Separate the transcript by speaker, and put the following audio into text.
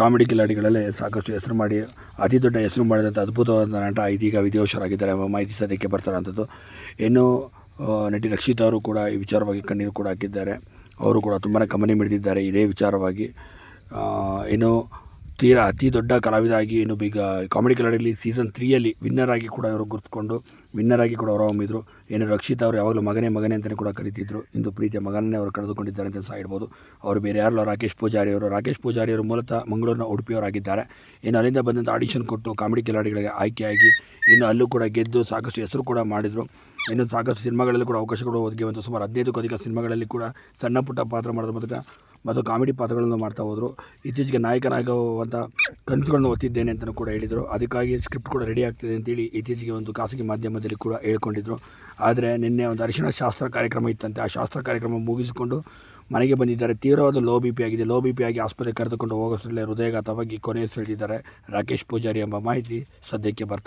Speaker 1: Comedy ಕಿಲಾಡಿಗಳಲ್ಲೇ ಸಾಕಷ್ಟು ಹೆಸರು ಮಾಡಿ, ಅತಿ ದೊಡ್ಡ ಹೆಸರು ಮಾಡಿದಂಥ ಅದ್ಭುತವಾದ ನಟ ಇದೀಗ ವಿದೇಶರಾಗಿದ್ದಾರೆ ಎಂಬ ಮಾಹಿತಿ ಸದ್ಯಕ್ಕೆ ಬರ್ತಾರಂಥದ್ದು ಇನ್ನು ನಟಿ ರಕ್ಷಿತ್ ಅವರು ಕೂಡ ಈ ವಿಚಾರವಾಗಿ ಕಣ್ಣೀರು ಕೂಡ ಹಾಕಿದ್ದಾರೆ. ಅವರು ಕೂಡ ತುಂಬಾ ಗಮನ ಮಿಡಿದಿದ್ದಾರೆ ಇದೇ ವಿಚಾರವಾಗಿ. ಇನ್ನು ತೀರಾ ಅತಿ ದೊಡ್ಡ ಕಲಾವಿದ ಆಗಿ ಏನು ಈಗ ಕಾಮಿಡಿ ಕಿಲಾಡಿಯಲ್ಲಿ ಸೀಸನ್ ತ್ರೀಯಲ್ಲಿ ವಿನ್ನರ್ ಆಗಿ ಕೂಡ ಅವರು ಗುರುತಿಕೊಂಡು ವಿನ್ನರ್ ಆಗಿ ಕೂಡ ಹೊರಹೊಮ್ಮಿದ್ರು. ಏನು ರಕ್ಷಿತ್ ಅವರು ಯಾವಾಗಲೂ ಮಗನೇ ಮಗನೇ ಅಂತಲೇ ಕೂಡ ಕರೀತಿದ್ರು. ಇಂದು ಪ್ರೀತಿಯ ಮಗನನ್ನೇ ಅವರು ಕಳೆದುಕೊಂಡಿದ್ದಾರೆ ಅಂತ ಸಹ ಹೇಳ್ಬೋದು. ಅವರು ಬೇರೆ ಯಾರಲ್ಲ, ರಾಕೇಶ್ ಪೂಜಾರಿ ಅವರು. ರಾಕೇಶ್ ಪೂಜಾರಿ ಅವರು ಮೂಲತಃ ಮಂಗಳೂರಿನ ಉಡುಪಿಯವರಾಗಿದ್ದಾರೆ. ಇನ್ನು ಅಲ್ಲಿಂದ ಬಂದಂಥ ಆಡಿಷನ್ ಕೊಟ್ಟು ಕಾಮಿಡಿ ಕಿಲಾಡಿಗಳಿಗೆ ಆಯ್ಕೆಯಾಗಿ ಇನ್ನು ಅಲ್ಲೂ ಕೂಡ ಗೆದ್ದು ಸಾಕಷ್ಟು ಹೆಸರು ಕೂಡ ಮಾಡಿದರು. ಇನ್ನು ಸಾಕಷ್ಟು ಸಿನಿಮಾಗಳಲ್ಲಿ ಕೂಡ ಅವಕಾಶಗಳು ಬಂದು ಸುಮಾರು ಹದಿನೈದಕ್ಕೂ ಅಧಿಕ ಸಿನಿಮಾಗಳಲ್ಲಿ ಕೂಡ ಸಣ್ಣ ಪುಟ್ಟ ಪಾತ್ರ ಮಾಡೋದ್ರ. ಮೂಲಕ ಮತ್ತು ಕಾಮಿಡಿ ಪಾತ್ರಗಳನ್ನು ಮಾಡ್ತಾ ಹೋದರು. ಇತ್ತೀಚೆಗೆ ನಾಯಕನಾಗುವಂಥ ಕನಸುಗಳನ್ನು ಒತ್ತಿದ್ದೇನೆ ಅಂತಲೂ ಕೂಡ ಹೇಳಿದರು. ಅದಕ್ಕಾಗಿ ಸ್ಕ್ರಿಪ್ಟ್ ಕೂಡ ರೆಡಿ ಆಗ್ತಿದೆ ಅಂತೇಳಿ ಇತ್ತೀಚೆಗೆ ಒಂದು ಖಾಸಗಿ ಮಾಧ್ಯಮದಲ್ಲಿ ಕೂಡ ಹೇಳ್ಕೊಂಡಿದ್ರು. ಆದರೆ ನಿನ್ನೆ ಒಂದು ಅರಿಶಿಣ ಶಾಸ್ತ್ರ ಕಾರ್ಯಕ್ರಮ ಇತ್ತಂತೆ. ಆ ಶಾಸ್ತ್ರ ಕಾರ್ಯಕ್ರಮ ಮುಗಿಸಿಕೊಂಡು ಮನೆಗೆ ಬಂದಿದ್ದಾರೆ. ತೀವ್ರವಾದ ಲೋ ಬಿ ಪಿ ಆಗಿದೆ. ಲೋ ಬಿ ಪಿ ಆಗಿ ಆಸ್ಪತ್ರೆಗೆ ಕರೆದುಕೊಂಡು ಹೋಗೋಷ್ಟರಲ್ಲೇ ಹೃದಯಘಾತವಾಗಿ ಕೊನೆಯುಸಿಳಿದಿದ್ದಾರೆ ರಾಕೇಶ್ ಪೂಜಾರಿ ಎಂಬ ಮಾಹಿತಿ ಸದ್ಯಕ್ಕೆ ಬರ್ತಾ